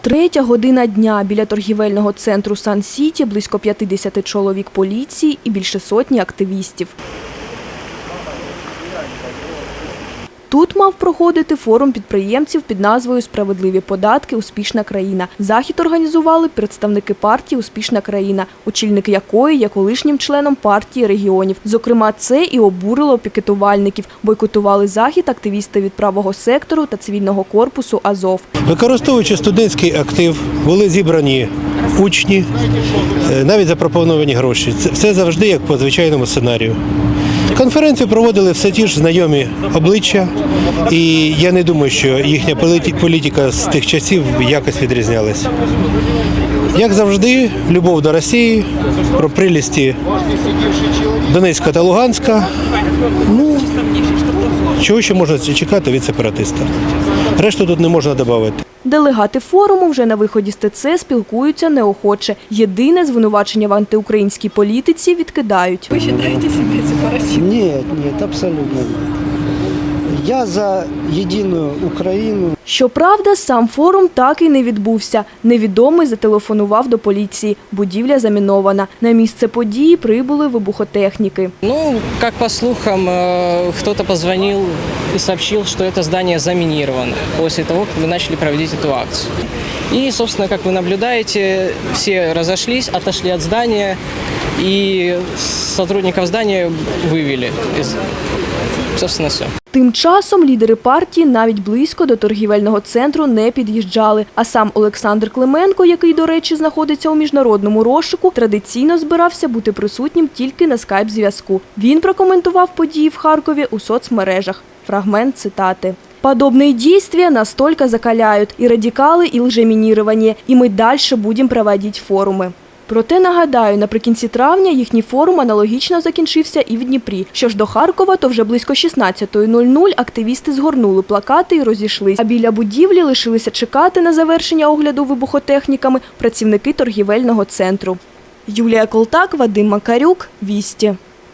Третя година дня біля торгівельного центру Сан-Сіті близько 50 чоловік поліції і більше сотні активістів. Тут мав проходити форум підприємців під назвою Справедливі податки. Успішна країна. Захід організували представники партії Успішна країна, очільник якої є колишнім членом партії регіонів. Зокрема, це і обурило пікетувальників. Бойкотували захід активісти від правого сектору та цивільного корпусу Азов. Використовуючи студентський актив, були зібрані учні, е, навіть запропоновані гроші. Це все завжди як по звичайному сценарію. Конференцію проводили все ті ж знайомі обличчя, і я не думаю, що їхня політика з тих часів якось відрізнялася. Як завжди, любов до Росії, про прилісті Донецька та Луганська. Ну, чого ще можна чекати від сепаратиста? Решту тут не можна додати. Делегати форуму вже на виході з ТЦ спілкуються неохоче. Єдине звинувачення в антиукраїнській політиці відкидають. Нет, нет, абсолютно нет. Я за единую Украину. Щоправда, сам форум так і не відбувся. Невідомий зателефонував до поліції. Будівля замінована. На місце події прибули вибухотехніки. Ну, как по слухам, э, кто-то позвонил и сообщил, что это здание заминировано после того, как мы начали проводить эту акцию. И, собственно, как вы наблюдаете, все разошлись, отошли от здания, и сотрудников здания вывели. из- Собственно, все. Тим часом лідери партії навіть близько до торгівельного центру не під'їжджали. А сам Олександр Клименко, який, до речі, знаходиться у міжнародному розшуку, традиційно збирався бути присутнім тільки на скайп-зв'язку. Він прокоментував події в Харкові у соцмережах. Фрагмент цитати. Подобные действия настолько закаляют и радикалы, и лжеминирование, и мы дальше будем проводить форуми. Проте нагадаю, наприкінці травня їхній форум аналогічно закінчився і в Дніпрі. Що ж до Харкова, то вже близько 16.00 активісти згорнули плакати і розійшлись. А біля будівлі лишилися чекати на завершення огляду вибухотехніками працівники торгівельного центру. Юлія Колтак, Вадим Макарюк, Вісті.